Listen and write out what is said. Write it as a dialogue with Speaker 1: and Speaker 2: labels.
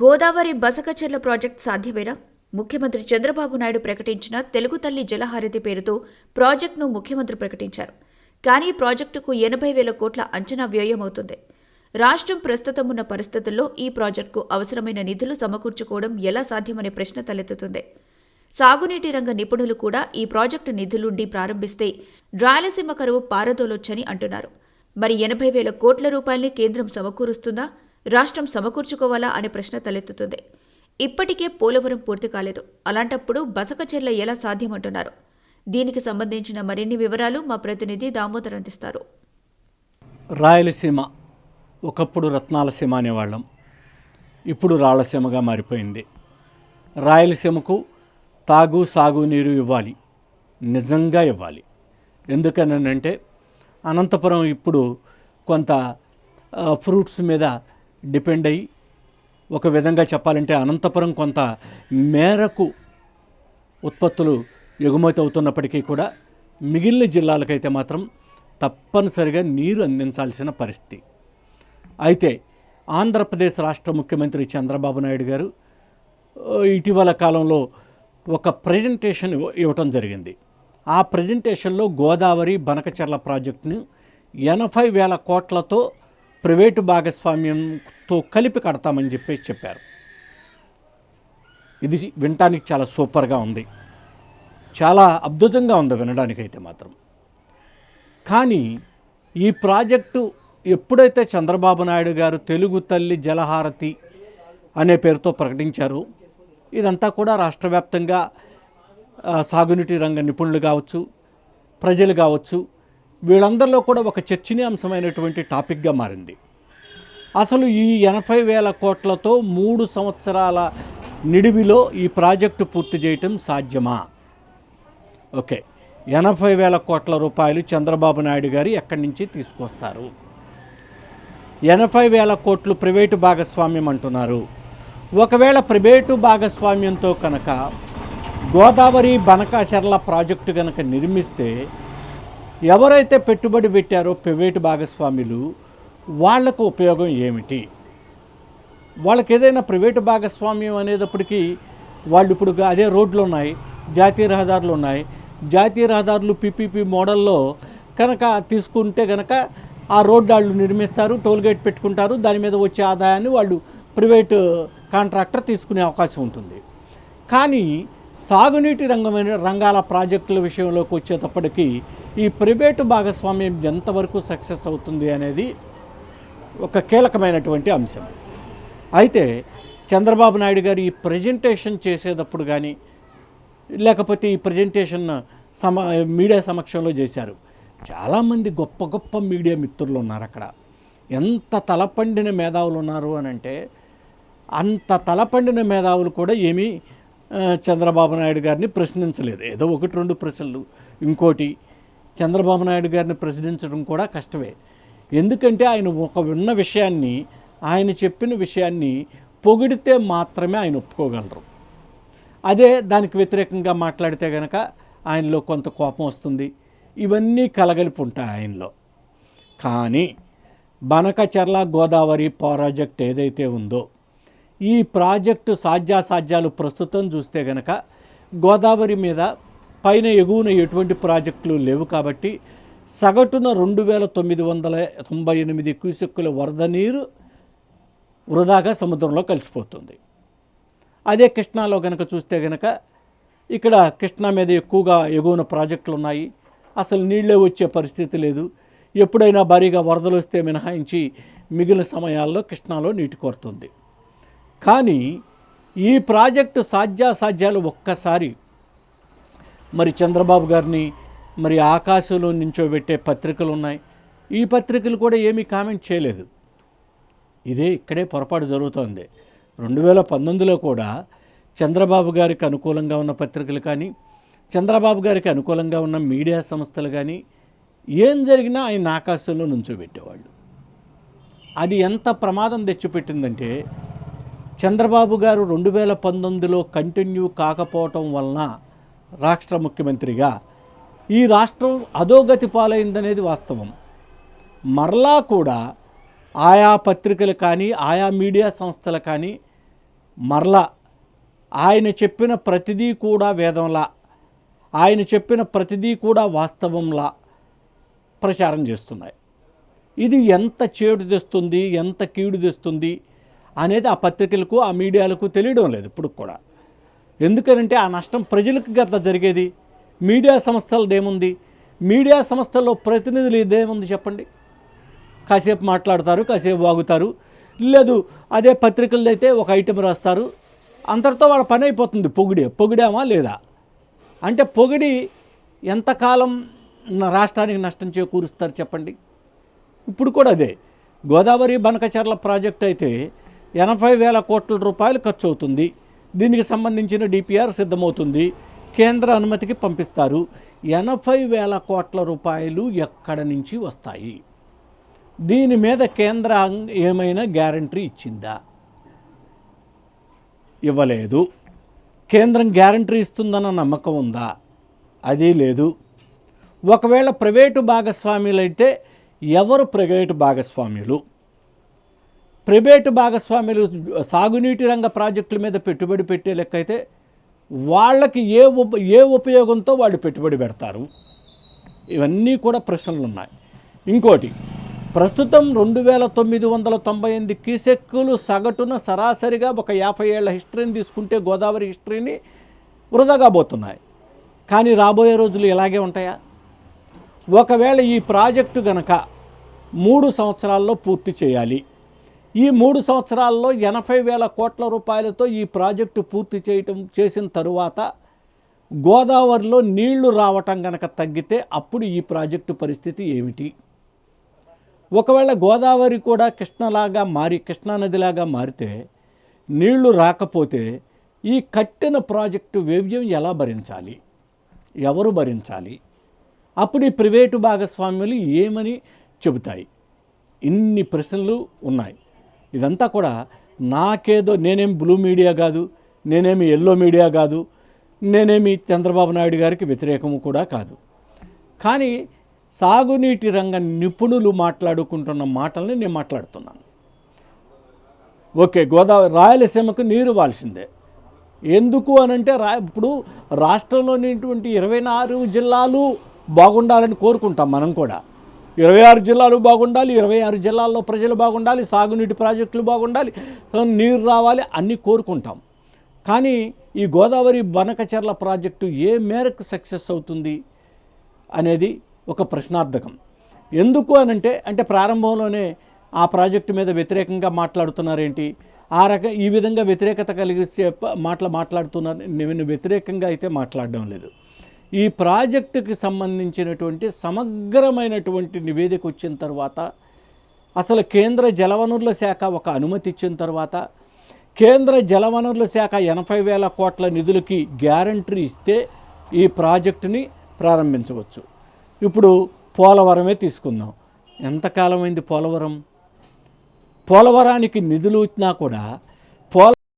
Speaker 1: Godavari బసకచెర్ల project సాధ్యమేనా? ముఖ్యమంత్రి చంద్రబాబు నాయుడు ప్రకటించిన తెలుగు తల్లి జలహారతి పేరుతో ప్రాజెక్టును ముఖ్యమంత్రి ప్రకటించారు. కానీ ఈ ప్రాజెక్టుకు ఎనభై వేల కోట్ల అంచనా వ్యయం అవుతుంది రాష్ట్రం ప్రస్తుతం ఉన్న పరిస్థితుల్లో ఈ ప్రాజెక్టుకు అవసరమైన నిధులు సమకూర్చుకోవడం ఎలా సాధ్యమనే ప్రశ్న తలెత్తుతుంది. సాగునీటి రంగ నిపుణులు కూడా ఈ ప్రాజెక్టు నిధులుండి ప్రారంభిస్తే రాయలసీమ కరువు పారదోలొచ్చని అంటున్నారు. మరి ఎనభై వేల కోట్ల రూపాయల్ని కేంద్రం సమకూరుస్తుందా? రాష్ట్రం సమకూర్చుకోవాలా అనే ప్రశ్న తలెత్తుతుంది. ఇప్పటికే పోలవరం పూర్తి కాలేదు. అలాంటప్పుడు బసకచెర్ల ఎలా సాధ్యమంటున్నారు? దీనికి సంబంధించిన మరిన్ని వివరాలు మా ప్రతినిధి దామోదర్ అందిస్తారు.
Speaker 2: రాయలసీమ ఒకప్పుడు రత్నాలసీమ అనేవాళ్ళం. ఇప్పుడు రాళ్ళసీమగా మారిపోయింది. రాయలసీమకు తాగు సాగు నీరు ఇవ్వాలి. నిజంగా ఇవ్వాలి. ఎందుకనంటే అనంతపురం ఇప్పుడు కొంత ఫ్రూట్స్ మీద డిపెండ్ అయ్యి ఒక విధంగా చెప్పాలంటే అనంతపురం కొంత మేరకు ఉత్పత్తులు ఎగుమతి అవుతున్నప్పటికీ కూడా మిగిలిన జిల్లాలకైతే మాత్రం తప్పనిసరిగా నీరు అందించాల్సిన పరిస్థితి. అయితే ఆంధ్రప్రదేశ్ రాష్ట్ర ముఖ్యమంత్రి చంద్రబాబు నాయుడు గారు ఇటీవల కాలంలో ఒక ప్రజెంటేషన్ ఇవ్వటం జరిగింది. ఆ ప్రజెంటేషన్లో గోదావరి బనకచెర్ల ప్రాజెక్టును ఎనభై వేల కోట్లతో ప్రైవేటు భాగస్వామ్యంతో కలిపి కడతామని చెప్పేసి చెప్పారు. ఇది వినటానికి చాలా సూపర్గా ఉంది. చాలా అద్భుతంగా ఉంది వినడానికైతే మాత్రం. కానీ ఈ ప్రాజెక్టు ఎప్పుడైతే చంద్రబాబు నాయుడు గారు తెలుగు తల్లి జలహారతి అనే పేరుతో ప్రకటించారు ఇదంతా కూడా రాష్ట్ర వ్యాప్తంగా సాగునీటి రంగ నిపుణులు కావచ్చు ప్రజలు కావచ్చు వీళ్ళందరిలో కూడా ఒక చర్చనీయాంశమైనటువంటి టాపిక్గా మారింది. అసలు ఈ ఎనభై వేల కోట్లతో మూడు సంవత్సరాల నిడివిలో ఈ ప్రాజెక్టు పూర్తి చేయటం సాధ్యమా? ఓకే. ఎనభై వేల కోట్ల రూపాయలు చంద్రబాబు నాయుడు గారు ఎక్కడి నుంచి తీసుకొస్తారు? ఎనభై వేల కోట్లు ప్రైవేటు భాగస్వామ్యం అంటున్నారు. ఒకవేళ ప్రైవేటు భాగస్వామ్యంతో కనుక గోదావరి బనకాచర్ల ప్రాజెక్టు కనుక నిర్మిస్తే ఎవరైతే పెట్టుబడి పెట్టారో ప్రైవేటు భాగస్వాములు వాళ్ళకు ఉపయోగం ఏమిటి? వాళ్ళకి ఏదైనా ప్రైవేటు భాగస్వామ్యం అనేటప్పటికీ వాళ్ళు ఇప్పుడు అదే రోడ్లు ఉన్నాయి జాతీయ రహదారులు ఉన్నాయి. జాతీయ రహదారులు పీపీపీ మోడల్లో కనుక తీసుకుంటే కనుక ఆ రోడ్డు వాళ్ళు నిర్మిస్తారు టోల్గేట్ పెట్టుకుంటారు దాని మీద వచ్చే ఆదాయాన్ని వాళ్ళు ప్రైవేటు కాంట్రాక్టర్ తీసుకునే అవకాశం ఉంటుంది. కానీ సాగునీటి రంగమైన రంగాల ప్రాజెక్టుల విషయంలోకి వచ్చేటప్పటికీ ఈ ప్రైవేటు భాగస్వామ్యం ఎంతవరకు సక్సెస్ అవుతుంది అనేది ఒక కీలకమైనటువంటి అంశం. అయితే చంద్రబాబు నాయుడు గారు ఈ ప్రజెంటేషన్ చేసేటప్పుడు కానీ లేకపోతే ఈ ప్రజెంటేషన్ సమ మీడియా సమక్షంలో చేశారు. చాలామంది గొప్ప గొప్ప మీడియా మిత్రులు ఉన్నారు అక్కడ. ఎంత తలపండిన మేధావులు ఉన్నారు అని అంటే అంత తలపండిన మేధావులు కూడా ఏమీ చంద్రబాబు నాయుడు గారిని ప్రశ్నించలేదు. ఏదో ఒకటి రెండు ప్రశ్నలు. ఇంకోటి చంద్రబాబు నాయుడు గారిని ప్రశ్నించడం కూడా కష్టమే. ఎందుకంటే ఆయన ఒక విన్న విషయాన్ని ఆయన చెప్పిన విషయాన్ని పొగిడితే మాత్రమే ఆయన ఒప్పుకోగలరు. అదే దానికి వ్యతిరేకంగా మాట్లాడితే కనుక ఆయనలో కొంత కోపం వస్తుంది. ఇవన్నీ కలగలిపి ఉంటాయి ఆయనలో. కానీ బనకచర్ల గోదావరి ప్రాజెక్ట్ ఏదైతే ఉందో ఈ ప్రాజెక్టు సాధ్యాసాధ్యాలు ప్రస్తుతం చూస్తే గనక గోదావరి మీద పైన ఎగువన ఎటువంటి ప్రాజెక్టులు లేవు కాబట్టి సగటున రెండు వేల తొమ్మిది వందల తొంభై ఎనిమిది క్యూసెక్కుల వరద నీరు వృధాగా సముద్రంలో కలిసిపోతుంది. అదే కృష్ణాలో కనుక చూస్తే కనుక ఇక్కడ కృష్ణా మీద ఎక్కువగా ఎగువన ప్రాజెక్టులు ఉన్నాయి అసలు నీళ్ళే వచ్చే పరిస్థితి లేదు. ఎప్పుడైనా భారీగా వరదలు వస్తే మినహాయించి మిగిలిన సమయాల్లో కృష్ణాలో నీటి కోరుతుంది. కానీ ఈ ప్రాజెక్టు సాధ్యాసాధ్యాలు ఒక్కసారి మరి చంద్రబాబు గారిని మరి ఆకాశంలో నించోబెట్టే పత్రికలు ఉన్నాయి ఈ పత్రికలు కూడా ఏమీ కామెంట్ చేయలేదు. ఇదే ఇక్కడే పొరపాటు జరుగుతోంది. రెండు వేల పంతొమ్మిదిలో కూడా చంద్రబాబు గారికి అనుకూలంగా ఉన్న పత్రికలు కానీ చంద్రబాబు గారికి అనుకూలంగా ఉన్న మీడియా సంస్థలు కానీ ఏం జరిగినా ఆయన ఆకాశంలో నుంచోబెట్టేవాళ్ళు. అది ఎంత ప్రమాదం తెచ్చిపెట్టిందంటే చంద్రబాబు గారు రెండు వేల పంతొమ్మిదిలో కంటిన్యూ కాకపోవటం వలన రాష్ట్ర ముఖ్యమంత్రిగా. ఈ రాష్ట్రం అధోగతి పాలైందనేది వాస్తవం. మరలా కూడా ఆయా పత్రికలు కానీ ఆయా మీడియా సంస్థలు కానీ మరలా ఆయన చెప్పిన ప్రతిదీ కూడా వేదంలా ఆయన చెప్పిన ప్రతిదీ కూడా వాస్తవంలా ప్రచారం చేస్తున్నాయి. ఇది ఎంత చేడు తెస్తుంది ఎంత కీడు తెస్తుంది అనేది ఆ పత్రికలకు ఆ మీడియాలకు తెలియడం లేదు ఇప్పుడు కూడా. ఎందుకనంటే ఆ నష్టం ప్రజలకు గత జరిగేది. మీడియా సంస్థలది ఏముంది? మీడియా సంస్థల్లో ప్రతినిధులు ఇదేముంది చెప్పండి? కాసేపు మాట్లాడతారు కాసేపు వాగుతారు. లేదు అదే పత్రికలది అయితే ఒక ఐటెం రాస్తారు. అంతటితో వాళ్ళ పని అయిపోతుంది. పొగిడే పొగిడామా లేదా? అంటే పొగిడి ఎంతకాలం నా రాష్ట్రానికి నష్టం చేకూరుస్తారు చెప్పండి? ఇప్పుడు కూడా అదే. గోదావరి బనకచర్ల ప్రాజెక్ట్ అయితే ఎనభై వేల కోట్ల రూపాయలు ఖర్చు అవుతుంది దీనికి సంబంధించిన డిపిఆర్ సిద్ధమవుతుంది. కేంద్ర అనుమతికి పంపిస్తారు. ఎనభై వేల కోట్ల రూపాయలు ఎక్కడ నుంచి వస్తాయి? దీని మీద కేంద్ర ఏమైనా గ్యారంటీ ఇచ్చిందా? ఇవ్వలేదు. కేంద్రం గ్యారంటీ ఇస్తుందన్న నమ్మకం ఉందా? అది లేదు. ఒకవేళ ప్రైవేటు భాగస్వామ్యులైతే ఎవరు ప్రైవేటు భాగస్వాములు? ప్రైవేటు భాగస్వాములు సాగునీటి రంగ ప్రాజెక్టుల మీద పెట్టుబడి పెట్టే లెక్క అయితే వాళ్ళకి ఏ ఉప ఏ ఉపయోగంతో వాళ్ళు పెట్టుబడి పెడతారు? ఇవన్నీ కూడా ప్రశ్నలు ఉన్నాయి. ఇంకోటి ప్రస్తుతం రెండు వేల తొమ్మిది వందల తొంభై ఎనిమిది క్యూసెక్కులు సగటున సరాసరిగా ఒక యాభై ఏళ్ళ హిస్టరీని తీసుకుంటే గోదావరి హిస్టరీని వృధాగా పోతున్నాయి. కానీ రాబోయే రోజులు ఇలాగే ఉంటాయా? ఒకవేళ ఈ ప్రాజెక్టు గనక మూడు సంవత్సరాల్లో పూర్తి చేయాలి ఈ మూడు సంవత్సరాల్లో ఎనభై వేల కోట్ల రూపాయలతో ఈ ప్రాజెక్టు పూర్తి చేయటం చేసిన తరువాత గోదావరిలో నీళ్ళు రావటం గనక తగ్గితే అప్పుడు ఈ ప్రాజెక్టు పరిస్థితి ఏమిటి? ఒకవేళ గోదావరి కూడా కృష్ణలాగా మారి కృష్ణానదిలాగా మారితే నీళ్ళు రాకపోతే ఈ కట్టిన ప్రాజెక్టు వ్యవ్యం ఎలా భరించాలి? ఎవరు భరించాలి? అప్పుడు ఈ ప్రైవేటు భాగస్వామ్యులు ఏమని చెబుతాయి? ఇన్ని ప్రశ్నలు ఉన్నాయి. ఇదంతా కూడా నాకేదో నేనేమి బ్లూ మీడియా కాదు నేనేమి ఎల్లో మీడియా కాదు నేనేమి చంద్రబాబు నాయుడు గారికి వ్యతిరేకము కూడా కాదు. కానీ సాగునీటి రంగ నిపుణులు మాట్లాడుకుంటున్న మాటల్ని నేను మాట్లాడుతున్నాను. ఓకే గోదావరి రాయలసీమకు నీరు వాల్సిందే. ఎందుకు అనంటే రా ఇప్పుడు రాష్ట్రంలోనేటువంటి ఇరవై నాలుగు జిల్లాలు బాగుండాలని కోరుకుంటాం మనం కూడా. ఇరవై ఆరు జిల్లాలు బాగుండాలి ఇరవై ఆరు జిల్లాల్లో ప్రజలు బాగుండాలి సాగునీటి ప్రాజెక్టులు బాగుండాలి నీరు రావాలి అన్నీ కోరుకుంటాం. కానీ ఈ గోదావరి బనకచర్ల ప్రాజెక్టు ఏ మేరకు సక్సెస్ అవుతుంది అనేది ఒక ప్రశ్నార్థకం. ఎందుకు అనంటే అంటే ప్రారంభంలోనే ఆ ప్రాజెక్టు మీద వ్యతిరేకంగా మాట్లాడుతున్నారేంటి? ఆ రక ఈ విధంగా వ్యతిరేకత కలిగిస్తే ప- మాటలు మాట్లాడుతున్నారు నేను వ్యతిరేకంగా అయితే మాట్లాడడం లేదు. ఈ ప్రాజెక్టుకి సంబంధించినటువంటి సమగ్రమైనటువంటి నివేదిక వచ్చిన తర్వాత అసలు కేంద్ర జలవనరుల శాఖ ఒక అనుమతి ఇచ్చిన తర్వాత కేంద్ర జలవనరుల శాఖ ఎనభై వేల కోట్ల నిధులకి గ్యారంటీ ఇస్తే ఈ ప్రాజెక్టుని ప్రారంభించవచ్చు. ఇప్పుడు పోలవరమే తీసుకుందాం. ఎంతకాలమైంది పోలవరం? పోలవరానికి నిధులు వచ్చినా కూడా